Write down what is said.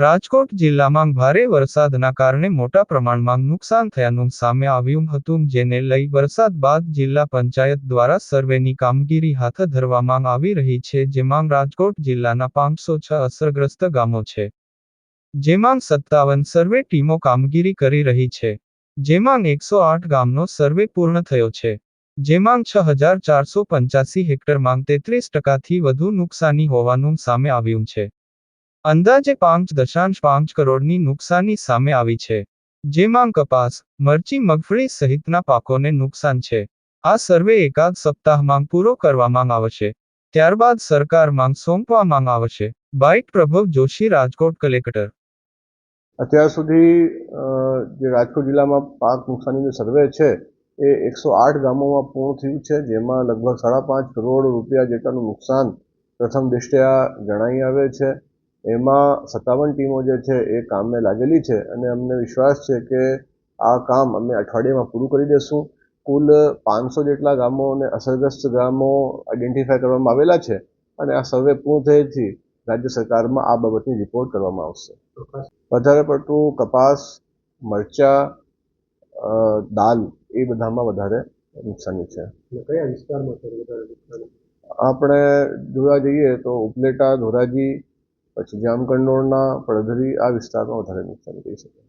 રાજકોટ જિલ્લામાં ભારે વરસાદના કારણે મોટા પ્રમાણમાં નુકસાન થયાનું સામે આવ્યું હતું, જેને લઈ વરસાદ બાદ જિલ્લા પંચાયત દ્વારા સર્વેની કામગીરી હાથ ધરવામાં આવી રહી છે, જેમાં રાજકોટ જિલ્લાના પાંચસો છ અસરગ્રસ્ત ગામો છે. જેમાં સત્તાવન સર્વે ટીમો કામગીરી કરી રહી છે. જેમાં એકસો આઠ ગામનો સર્વે પૂર્ણ થયો છે. જેમાં છ હજાર ચારસો પંચ્યાસી હેક્ટરમાં તેત્રીસ ટકાથી વધુ નુકસાની હોવાનું સામે આવ્યું છે. અંદાજે પાંચ દશાંશ પાંચ કરોડની નુકસાની સામે આવી છે. જેમાં કપાસ, મરચી, મગફળી સહિતના પાકોને નુકસાન છે. આ સર્વે એકાદ સપ્તાહમાં પૂરો કરવામાં આવશે. ત્યારબાદ સરકારમાં સોંપવામાં આવશે. Byte Prabhav Joshi, Rajkot collector. અત્યાર સુધી જે રાજકોટ જિલ્લામાં પાક નુકસાનીનો સર્વે છે, એ એકસો આઠ ગામોમાં પૂર્ણ થયું છે, જેમાં લગભગ સાડા પાંચ કરોડ રૂપિયા જેટલાનું નુકસાન પ્રથમ દૃષ્ટ્યા જણાઈ આવે છે. એમાં સત્તાવન ટીમો જે છે એ કામે લાગેલી છે અને અમને વિશ્વાસ છે કે આ કામ અમે અઠવાડિયામાં પૂરું કરી દઈશું કુલ પાંચસો જેટલા ગામો અને અસરગ્રસ્ત ગામો આઈડેન્ટિફાય કરવામાં આવેલા છે અને આ સર્વે પૂર્ણ થયેથી રાજ્ય સરકારમાં આ બાબતની રિપોર્ટ કરવામાં આવશે. વધારે પડતું કપાસ મરચા દાલ એ બધામાં વધારે નુકસાની છે. કયા વિસ્તારમાં વધારે નુકસાન? આપણે જોવા જઈએ તો ઉપલેટા ધોરાજી પછી જામકંડોળના પડધરી આ વિસ્તારમાં વધારે નુકસાન કરી શકે.